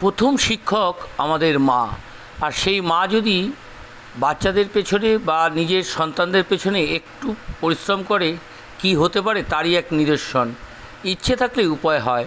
প্রথম শিক্ষক আমাদের মা। আর সেই মা যদি বাচ্চাদের পেছনে বা নিজের সন্তানদের পেছনে একটু পরিশ্রম করে, কি হতে পারে তারই এক নিদর্শন। ইচ্ছে থাকলে উপায় হয়।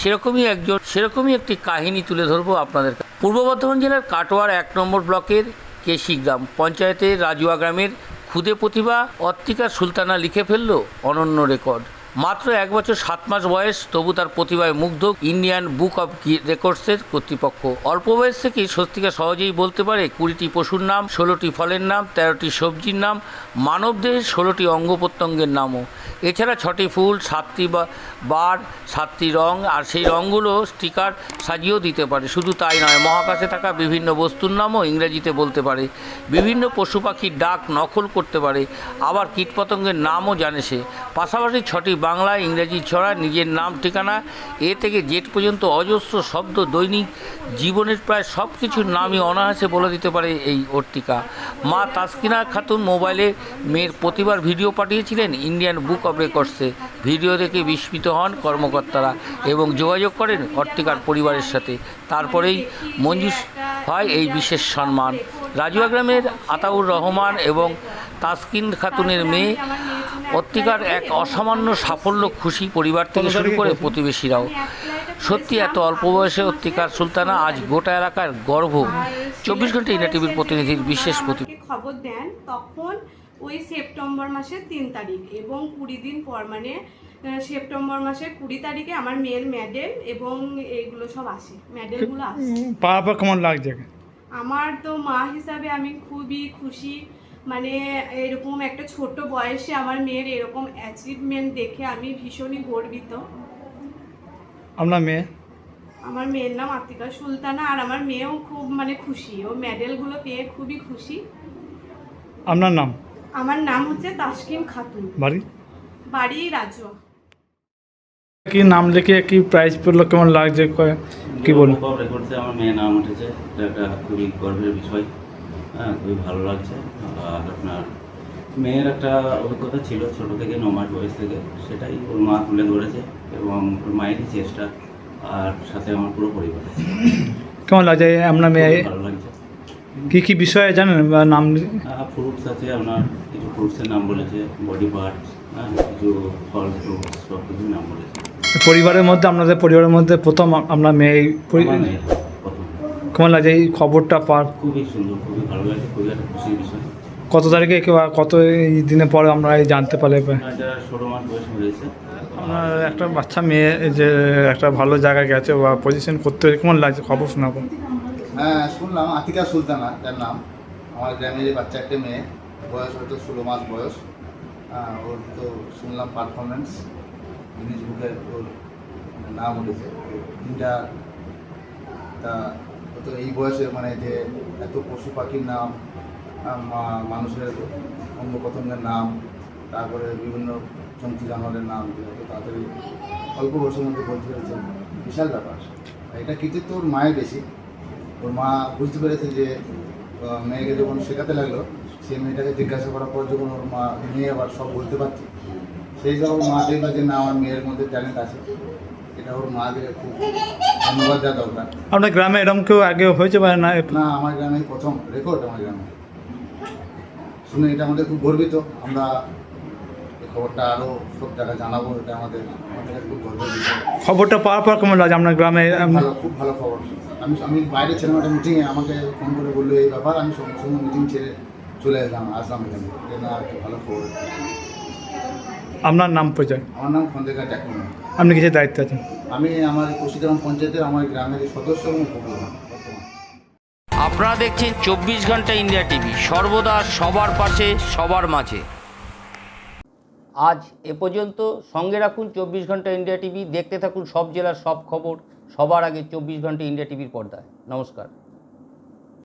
সেরকমই একজন, সেরকমই একটি কাহিনী তুলে ধরবো আপনাদের পূর্ব বর্ধমান জেলার কাটোয়ার এক নম্বর ব্লকের কেশি গ্রাম পঞ্চায়েতের রাজুয়া গ্রামের খুদে প্রতিভা অত্তিকা সুলতানা লিখে ফেলল অনন্য রেকর্ড। মাত্র এক বছর সাত মাস বয়স, তবু তার প্রতিভায় মুগ্ধ ইন্ডিয়ান বুক অব রেকর্ডসের কর্তৃপক্ষ। অল্প বয়স থেকেই স্বস্তিকা সহজেই বলতে পারে? কুড়িটি পশুর নাম, ষোলোটি ফলের নাম, তেরোটি সবজির নাম মানবদেহের ষোলোটি অঙ্গ প্রত্যঙ্গের নামও। এছাড়া ছটি ফুল, সাতটি বার, সাতটি রং, আর সেই রঙগুলো স্টিকার সাজিয়েও দিতে পারে। শুধু তাই নয়, মহাকাশে থাকা বিভিন্ন বস্তুর নামও ইংরেজিতে বলতে পারে। বিভিন্ন পশু পাখির ডাক নকল করতে পারে। আবার কীটপতঙ্গের নামও জানে সে। পাশাপাশি ছটি বাংলা, ইংরেজি ছড়া, নিজের নাম, ঠিকানা, এ থেকে জেট পর্যন্ত অজস্র শব্দ, দৈনিক জীবনের প্রায় সব কিছুর নামই অনায়াসে বলে দিতে পারে এই অর্তিকা মা তাসকিনা খাতুন মোবাইলে মেয়ের প্রতিবার ভিডিও পাঠিয়েছিলেন ইন্ডিয়ান বুক অব রেকর্ডসে। ভিডিও দেখে বিস্মিত হন কর্মকর্তারা এবং যোগাযোগ করেন অর্তিকার পরিবারের সাথে। তারপরেই মঞ্জুস হয় এই বিশেষ সম্মান। রাজুয়া গ্রামের আতাউর রহমান এবং তাসকিন খাতুনের মেয়ে অত্তিকার এক অসামান্য সাফল্য খুশি পরিবার থেকে শুরু করে প্রতিবেশীরাও। সত্যি এত অল্প বয়সে অত্তিকার সুলতানা আজ গোটা এলাকার গর্ব। চব্বিশ ঘণ্টা ইন্ডিয়া টিভির প্রতিনিধির বিশেষ প্রতি খবর দেন তখন ওই সেপ্টেম্বর মাসের তিন তারিখ এবং কুড়ি দিন পর মানে সেপ্টেম্বর মাসের কুড়ি তারিখে আমার মেয়ের মেডেল এবং এইগুলো সব আসে। মেডেলগুলো আসে পর কেমন লাগছে? আমার তো মা হিসাবে আমি খুবই খুশি। মানে এরকম একটা ছোট বয়সে আমার মেয়ের এরকম অ্যাচিভমেন্ট দেখে আমি ভীষণই গর্বিত। আপনার মেয়ে? আমার মেয়ের নাম আতিকা সুলতানা আর আমার মেয়েও খুব মানে খুশি। ও মেডেলগুলো পেয়ে খুবই খুশি। আপনার নাম? আমার নাম হচ্ছে তাসকিন খাতুন। বাড়ি? বাড়ি রাজুয়া কি নাম লিখে কি প্রাইজ পেল কেমন লাগছে ক- বলুন? অফ রেকর্ডসে আমার মেয়ের নাম উঠেছে এটা একটা খুবই গর্বের বিষয়। হ্যাঁ খুবই ভালো লাগছে। আর আপনার মেয়ের একটা অভিজ্ঞতা ছিল ছোট থেকে ন মাস বয়স থেকে। সেটাই ওর মা তুলে ধরেছে এবং ওর মায়েরই চেষ্টা আর সাথে আমার পুরো পরিবার কেমন লাগছে? আপনার মেয়ে ভালো লাগছে। কি কি বিষয়ে জানেন বা নাম? ফ্রুটস আছে আপনার কিছু ফ্রুটসের নাম বলেছে বডি পার্টস হ্যাঁ কিছু ফল ফ্রুটস সব কিছু নাম বলেছে। পরিবারের মধ্যে আপনাদের পরিবারের মধ্যে প্রথম আপনার মেয়ে এই পরি- আমার মেয়ে প্রথম কেমন লাগছে এই খবরটা পার খুবই সুন্দর খুবই ভালো লাগে খুবই একটা খুশির বিষয়। কত তারিখে কিংবা কত এই দিনে পরে আমরা এই জানতে পারলে যারা ষোলো মাস বয়স হয়েছে আপনার একটা বাচ্চা মেয়ে যে একটা ভালো জায়গায় গেছে বা পজিশন করতে কেমন লাগছে? খবর শোনাবো। হ্যাঁ শুনলাম আতিকা সুলতানা যার নাম। আমার গ্রামের এই বাচ্চা একটা মেয়ে বয়স হয়তো ষোলো মাস বয়স। হ্যাঁ, ওর তো শুনলাম পারফরমেন্স বুকে ওর নাম উঠেছে। ইন্টার তা তো এই বয়সে মানে যে এত পশু পাখির নাম মানুষের অঙ্গ প্রত্যঙ্গের নাম, তারপরে বিভিন্ন জন্তু জানোয়ারের নাম তাড়াতাড়ি অল্প বয়সের মধ্যে বলতে পেরেছে বিশাল ব্যাপার। এটা কৃতিত্ব ওর মায়ের বেশি। ওর মা বুঝতে পেরেছে যে মেয়েকে যখন শেখাতে লাগল সেই মেয়েটাকে জিজ্ঞাসা করার পর যখন ওর মা মেয়ে আবার সব বলতে পারছে, সেই সব মা দেখল যে না, আমার মেয়ের মধ্যে ট্যালেন্ট আছে। এটা ওর মাকে খুব ধন্যবাদ দেওয়া দরকার। আপনার গ্রামে এরকম কেউ আগে হয়েছে বা না? না আমার গ্রামে প্রথম রেকর্ড আমার গ্রামে। শুনে এটা আমাদের খুব গর্বিত। আমরা এই খবরটা আরও সব জায়গায় জানাব এটা আমাদের আমাদের খুব গর্বের বিষয়। খবরটা পাওয়ার পর কেমন লাগে আপনার গ্রামে? খুব ভালো খুব ভালো খবর। আমি আমি বাইরে ছিলাম একটা মিটিংয়ে আমাকে ফোন করে বলল এই ব্যাপার আমি সঙ্গে সঙ্গে মিটিং ছেড়ে চলে এলাম আসলাম এখানে। ভালো খবর। আপনার নাম পরিচয়? আমার নাম খন্দেকা চাকরি আপনি কিসের দায়িত্বে আছেন? আমি আমার কুশিগ্রাম পঞ্চায়েতের আমার গ্রামের সদস্য এবং উপপ্রধান আপনারা দেখছেন চব্বিশ ঘণ্টা ইন্ডিয়া টিভি সর্বদা সবার পাশে সবার মাঝে। আজ এ পর্যন্ত সঙ্গে রাখুন চব্বিশ ঘণ্টা ইন্ডিয়া টিভি দেখতে থাকুন সব জেলার সব খবর সবার আগে চব্বিশ ঘণ্টা ইন্ডিয়া টিভির পর্দায়। নমস্কার।